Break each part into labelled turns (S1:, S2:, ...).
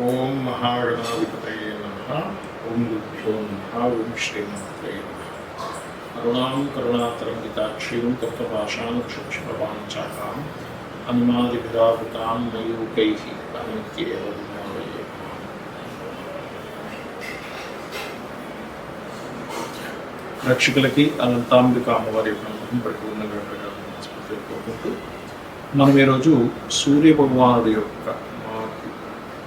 S1: ఓం మహాగణాధిపతయే నమ ఓం గురుభ్యో నమ ఓం శ్రీమాత్రే నమ కరుణాం కరుణాతరంగితాక్షీం కృతపాషాం క్షుక్షపవాంఛాకాం అనుమాదిభిరావృతాం మయూకైః అనిత్యేవ విజ్ఞానయే రక్షకులకి అనంతాంబిక అమ్మవారి యొక్క అనుగ్రహం పరిపూర్ణంగా కలగాలని కోరుకుంటూ మనం ఈరోజు సూర్య భగవానుడి యొక్క మార్పు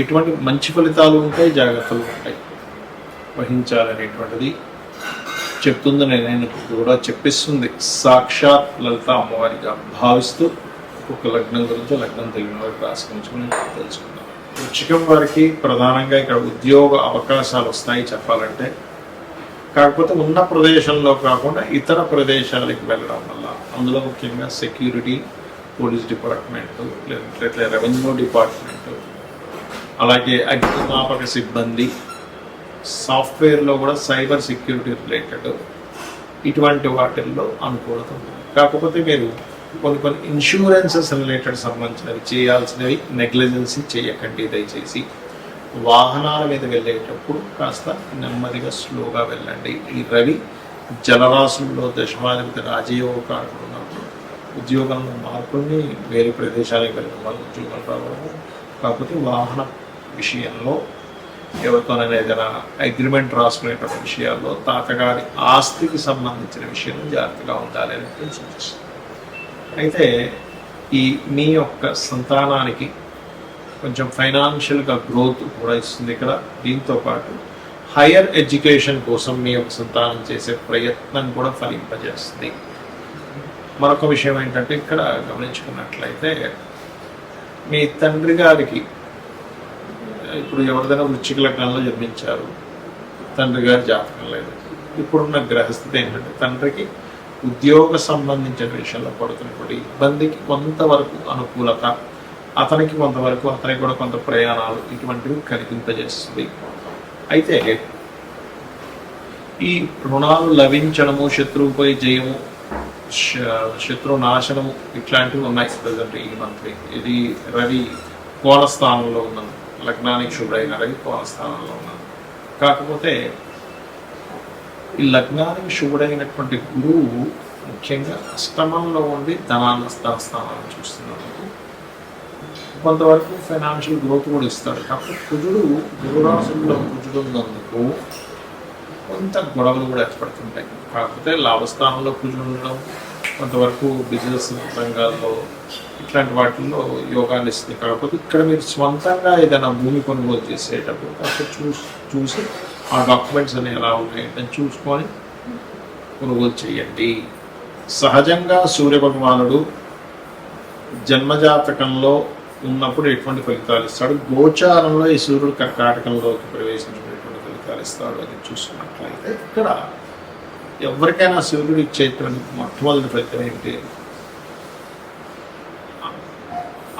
S1: ఇటువంటి మంచి ఫలితాలు ఉంటాయి జాగ్రత్తలు ఉంటాయి. వహించాలనేటువంటిది చెప్తుంది నేను కూడా చెప్పిస్తుంది. సాక్షాత్ లలిత అమ్మవారిగా భావిస్తూ ఒక్కొక్క లగ్నం గురించి లగ్నం తెలియని వారికి రాసి తెలుసుకుందాం. వృచ్చికం వారికి ప్రధానంగా ఇక్కడ ఉద్యోగ అవకాశాలు వస్తాయి చెప్పాలంటే. కాకపోతే ఉన్న ప్రదేశంలో కాకుండా ఇతర ప్రదేశాలకు వెళ్ళడం వల్ల అందులో ముఖ్యంగా సెక్యూరిటీ పోలీస్ డిపార్ట్మెంట్ లేదంటే రెవెన్యూ డిపార్ట్మెంట్ అలాగే అగ్నిమాపక సిబ్బంది సాఫ్ట్వేర్లో కూడా సైబర్ సెక్యూరిటీ రిలేటెడ్ ఇటువంటి వాటిల్లో అనుకూలత ఉంది. కాకపోతే మీరు కొన్ని కొన్ని ఇన్సూరెన్సెస్ రిలేటెడ్ సంబంధించినవి చేయాల్సినవి నెగ్లిజెన్సీ చేయకండి దయచేసి. వాహనాల మీద వెళ్ళేటప్పుడు కాస్త నెమ్మదిగా స్లోగా వెళ్ళండి. ఈ రవి జలరాశుల్లో దశమాధిపతి రాజయోగ కారకుడు ఉన్నప్పుడు ఉద్యోగంలో మార్పుల్ని వేరే ప్రదేశాలకు వెళ్ళడం వల్ల ఉద్యోగం రావడం కాకపోతే వాహన విషయంలో ఎవరితోనైనా ఏదైనా అగ్రిమెంట్ రాసుకునేటువంటి విషయాల్లో తాతగారి ఆస్తికి సంబంధించిన విషయంలో జాగ్రత్తగా ఉండాలి అని నేను సూచిస్తాను అయితే ఈ మీ యొక్క సంతానానికి కొంచెం ఫైనాన్షియల్గా గ్రోత్ కూడా ఇస్తుంది ఇక్కడ. దీంతో పాటు హయ్యర్ ఎడ్యుకేషన్ కోసం మీ యొక్క సంతానం చేసే ప్రయత్నం కూడా ఫలింపజేస్తుంది. మరొక విషయం ఏంటంటే ఇక్కడ గమనించుకున్నట్లయితే మీ తండ్రి గారికి ఇప్పుడు ఎవరిదైనా వృచ్చిక లగ్నంలో జన్మించారు. తండ్రి గారి జాతకం లేదు. ఇప్పుడున్న గ్రహస్థితి ఏంటంటే తండ్రికి ఉద్యోగ సంబంధించిన విషయంలో పడుతున్నటువంటి ఇబ్బందికి కొంతవరకు అనుకూలత అతనికి కొంతవరకు అతనికి కూడా కొంత ప్రయాణాలు ఇటువంటివి కలిగింపజేస్తుంది. అయితే ఈ రుణాలు లభించడము శత్రువుపై జయము శ- శత్రు నాశనము ఇట్లాంటివి ఉన్నాయి. ప్రజెంట్ ఈ మంత్రి ఇది రవి కోల స్థానంలో ఉన్నది. లగ్నానికి శుభ్రైన రవి స్థానంలో ఉన్నారు కాకపోతే ఈ లగ్నానికి శుభుడైనటువంటి గురువు ముఖ్యంగా అష్టమంలో ఉండి ధనాన్న స్థానాన్ని చూస్తున్నందుకు కొంతవరకు ఫైనాన్షియల్ గ్రోత్ కూడా ఇస్తాడు. కాకపోతే కుజుడు గురురాశుల్లో కుజుడు ఉన్నందుకు కొంత గొడవలు కూడా ఏర్పడుతుంటాయి. కాకపోతే లాభస్థానంలో కుజుడు ఉండడం కొంతవరకు బిజినెస్ రంగాల్లో ఇట్లాంటి వాటిల్లో యోగాన్ని ఇస్తుంది. కాకపోతే ఇక్కడ మీరు స్వంతంగా ఏదైనా భూమి కొనుగోలు చేసేటప్పుడు అక్కడ చూసి చూసి ఆ డాక్యుమెంట్స్ అన్ని ఎలా ఉన్నాయి చూసుకొని కొనుగోలు చేయండి. సహజంగా సూర్య భగవానుడు జన్మజాతకంలో ఉన్నప్పుడు ఎటువంటి ఫలితాలు ఇస్తాడు? గోచారంలో ఈ సూర్యుడు కర్కాటకంలోకి ప్రవేశించినటువంటి ఫలితాలు ఇస్తాడు అది చూసుకున్నట్లయితే ఇక్కడ ఎవరికైనా సూర్యుడు ఇచ్చేటువంటి మొట్టమొదటి ఫలితం ఏంటి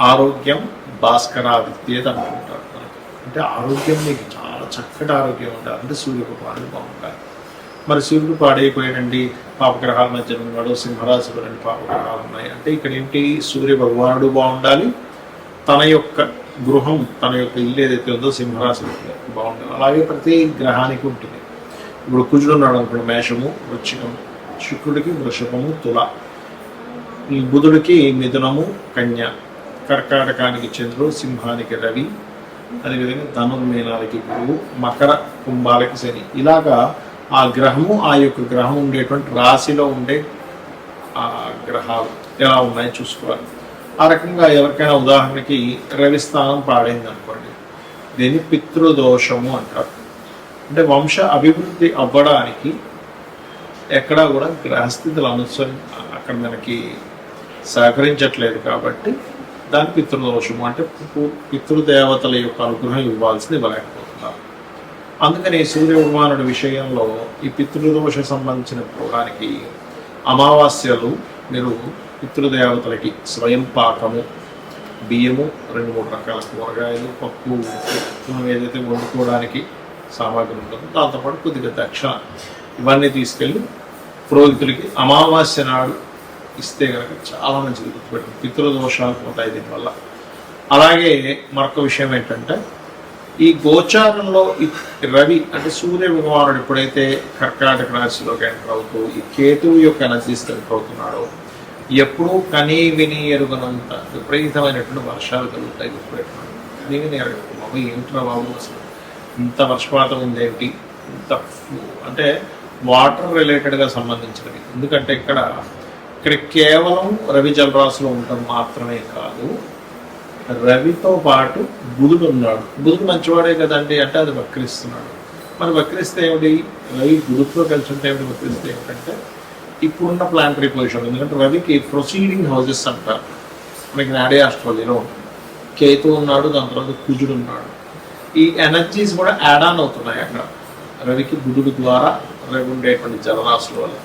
S1: ఆరోగ్యం భాస్కరాదిత్యేది అనుకుంటారు అంటే ఆరోగ్యం మీకు చాలా చక్కటి ఆరోగ్యం ఉండాలి. అంటే సూర్య భగవానుడు బాగుండాలి. మరి సూర్యుడు పాడైపోయాడండి పాపగ్రహాల మధ్య ఉన్నాడు సింహరాశిలో రెండు పాపగ్రహాలు ఉన్నాయి. అంటే ఇక్కడ ఏంటి? సూర్య భగవానుడు బాగుండాలి. తన యొక్క గృహం తన యొక్క ఇల్లు ఏదైతే ఉందో సింహరాశి బాగుండాలి. అలాగే ప్రతి గ్రహానికి ఉంటుంది. ఇప్పుడు కుజుడు ఉన్నాడు అనుకోండి మేషము వృచ్చికము శుక్రుడికి వృషభము తుల. ఈ బుధుడికి మిథునము కన్య. కర్కాటకానికి చంద్రుడు సింహానికి రవి. అదేవిధంగా ధనుర్మీనాలకి గురువు మకర కుంభాలకి శని. ఇలాగా ఆ గ్రహము ఆ యొక్క గ్రహం ఉండేటువంటి రాశిలో ఉండే ఆ గ్రహాలు ఎలా ఉన్నాయో చూసుకోవాలి. ఆ రకంగా ఎవరికైనా ఉదాహరణకి రవి స్థానం పాడైంది అనుకోండి దీన్ని పితృదోషము అంటారు. అంటే వంశ అభివృద్ధి అవ్వడానికి ఎక్కడా కూడా గ్రహస్థితులు అనుసరి అక్కడ మనకి సహకరించట్లేదు కాబట్టి దాని పితృదోషము అంటే పితృదేవతల యొక్క అనుగ్రహం ఇవ్వాల్సింది ఇవ్వలేకపోతున్నారు అందుకని సూర్య భగవానుడి విషయంలో ఈ పితృదోష సంబంధించిన పోవడానికి అమావాస్యలు మీరు పితృదేవతలకి స్వయం పాకము బియ్యము రెండు మూడు రకాల కూరగాయలు పప్పు మనం ఏదైతే వండుకోవడానికి సామాగ్రి ఉంటుంది. దాంతోపాటు కొద్దిగా దక్షిణ ఇవన్నీ తీసుకెళ్ళి పురోహితులకి అమావాస్య నాడు ఇస్తే కనుక చాలా మంచిది గుర్తుపెట్టు పితృదోషాలు పోతాయి దీనివల్ల. అలాగే మరొక విషయం ఏంటంటే ఈ గోచారంలో రవి అంటే సూర్య భగవానుడు ఎప్పుడైతే కర్కాటక రాశిలోకి ఎంటర్ అవుతూ ఈ కేతువు యొక్క ఎనర్జీస్ ఎంటర్ అవుతున్నాడో ఎప్పుడూ కనీ విని ఎరుగనంత విపరీతమైనటువంటి వర్షాలు కలుగుతాయి గుర్తుపెట్టుకోండి దీనిని విని ఎరగదు బాబు ఏంట్రా బాబు అసలు? ఇంత వర్షపాతం ఉందేంటి ఇంత అంటే వాటర్ రిలేటెడ్గా సంబంధించినవి ఎందుకంటే ఇక్కడ ఇక్కడ కేవలం రవి జలరాశిలో ఉండటం మాత్రమే కాదు రవితో పాటు బుధుడు ఉన్నాడు. బుధుడు మంచివాడే కదండి అంటే అది వక్రిస్తున్నాడు. మరి వక్రిస్తే ఏమిటి? రవి బుధుడితో కలిసి ఉంటే ఏమిటి? వక్రిస్తే ఏమిటంటే ఇప్పుడున్న ప్లాంటరీ పొజిషన్. ఎందుకంటే రవికి ప్రొసీడింగ్ హౌసెస్ అంటారు. మనకి నాడే ఆస్ట్రాలజీలో ఉంటుంది. కేతు ఉన్నాడు దాని తర్వాత కుజుడు ఉన్నాడు. ఈ ఎనర్జీస్ కూడా యాడ్ ఆన్ అవుతున్నాయి అక్కడ. రవికి బుధుడు ద్వారా రవి ఉండేటువంటి జలరాశుల వల్ల.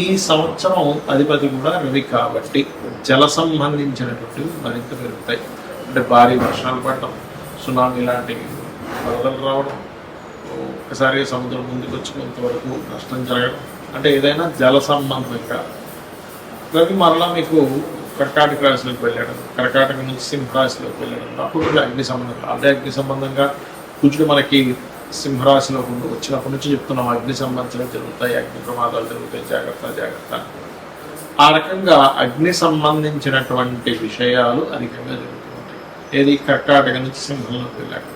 S1: ఈ సంవత్సరం అధిపతి కూడా రవి కాబట్టి జల సంబంధించినటువంటివి మరింత పెరుగుతాయి. అంటే భారీ వర్షాలు పడటం సునామీ లాంటివి వరదలు రావడం ఒకసారి సముద్రం ముందుకు వచ్చి కొంతవరకు నష్టం జరగడం అంటే ఏదైనా జల సంబంధంగా. రవి మరలా మీకు కర్కాటక రాశిలోకి వెళ్ళడం కర్కాటక నుంచి సింహరాశిలోకి వెళ్ళడం అప్పుడు కూడా అగ్ని సంబంధంగా అదే అగ్ని సంబంధంగా కుజుడు మనకి సింహరాశిలో ఉండి వచ్చినప్పటి నుంచి చెప్తున్నాం అగ్ని సంబంధాలు జరుగుతాయి అగ్ని ప్రమాదాలు జరుగుతాయి జాగ్రత్త జాగ్రత్త ఆ రకంగా అగ్ని సంబంధించినటువంటి విషయాలు అధికంగా జరుగుతుంటాయి ఏది కర్కాటక నుంచి సింహంలోకి వెళ్ళాక.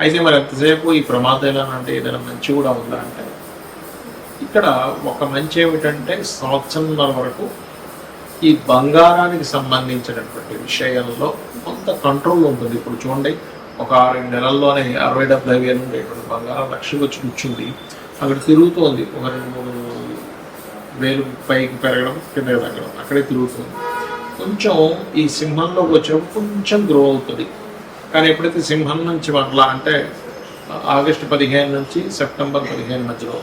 S1: అయితే మరి ఎంతసేపు ఈ ప్రమాదాలు అంటే ఏదైనా మంచి కూడా ఉందా అంటే ఇక్కడ ఒక మంచి ఏమిటంటే సంవత్సరంన్నర వరకు ఈ బంగారానికి సంబంధించినటువంటి విషయంలో కొంత కంట్రోల్ ఉంటుంది. ఇప్పుడు చూడండి ఒక ఆరు నెలల్లోనే అరవై డెబ్బై వేలు ఉండేటువంటి బంగారం లక్షకు వచ్చి కూర్చుంది. అక్కడ తిరుగుతోంది. ఒక రెండు మూడు వేలు పైకి పెరగడం కింద తగ్గడం అక్కడే తిరుగుతుంది. కొంచెం ఈ సింహంలోకి వచ్చినప్పుడు కొంచెం గ్రో అవుతుంది. కానీ ఎప్పుడైతే సింహం నుంచి మరలా అంటే ఆగస్టు పదిహేను నుంచి సెప్టెంబర్ పదిహేను మధ్యలో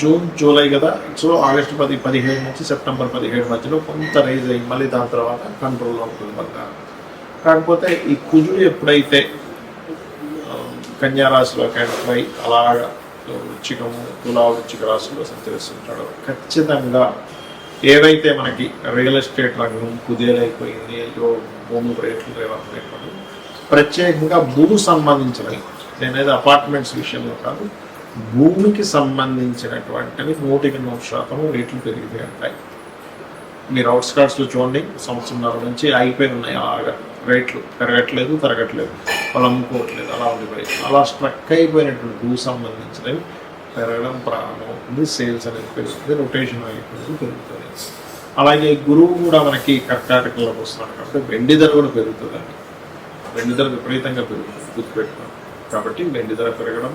S1: జూన్ జూలై కదా. సో ఆగస్టు పది పదిహేడు నుంచి సెప్టెంబర్ పదిహేడు మధ్యలో కొంత రైజ్ అయ్యి మళ్ళీ దాని తర్వాత కంట్రోల్లో ఉంటుంది బంగారం కాకపోతే ఈ కుజుడు ఎప్పుడైతే ఆ, కన్యా రాశిలో ఎంటర్ అయి అలాగా వృచ్చికము తులా వృచ్చిక రాశిలో సంచరిస్తుంటాడో ఖచ్చితంగా ఏవైతే మనకి రియల్ ఎస్టేట్ రంగం కుదేలైపోయింది అయ్యో భూమి రేట్లు రేవట్లేదు ప్రత్యేకంగా భూమి సంబంధించినవి నేనేది అపార్ట్మెంట్స్ విషయంలో కాదు భూమికి సంబంధించినటువంటివి నూటికి నూరు శాతం రేట్లు పెరిగితే ఉంటాయి. మీరు అవుట్స్కర్ట్స్లో చూడండి సంవత్సరంన్నర నుంచి అయిపోయి ఉన్నాయి అలాగా రేట్లు. పెరగట్లేదు తరగట్లేదు వాళ్ళు అమ్ముకోవట్లేదు అలా ఉండిపోయి అలా స్ట్రక్ అయిపోయినటువంటి భూ సంబంధించినవి పెరగడం ప్రారంభమవుతుంది సేల్స్ అనేది పెరుగుతుంది రొటేషన్ అయిపోతుంది పెరుగుతుంది. అలాగే గురువు కూడా మనకి కర్కాటకంలోకి వస్తున్నాడు కాబట్టి వెండి ధర కూడా పెరుగుతుందండి. వెండి ధర విపరీతంగా పెరుగుతుంది గుర్తుపెట్టుకోండి. కాబట్టి వెండి ధర పెరగడం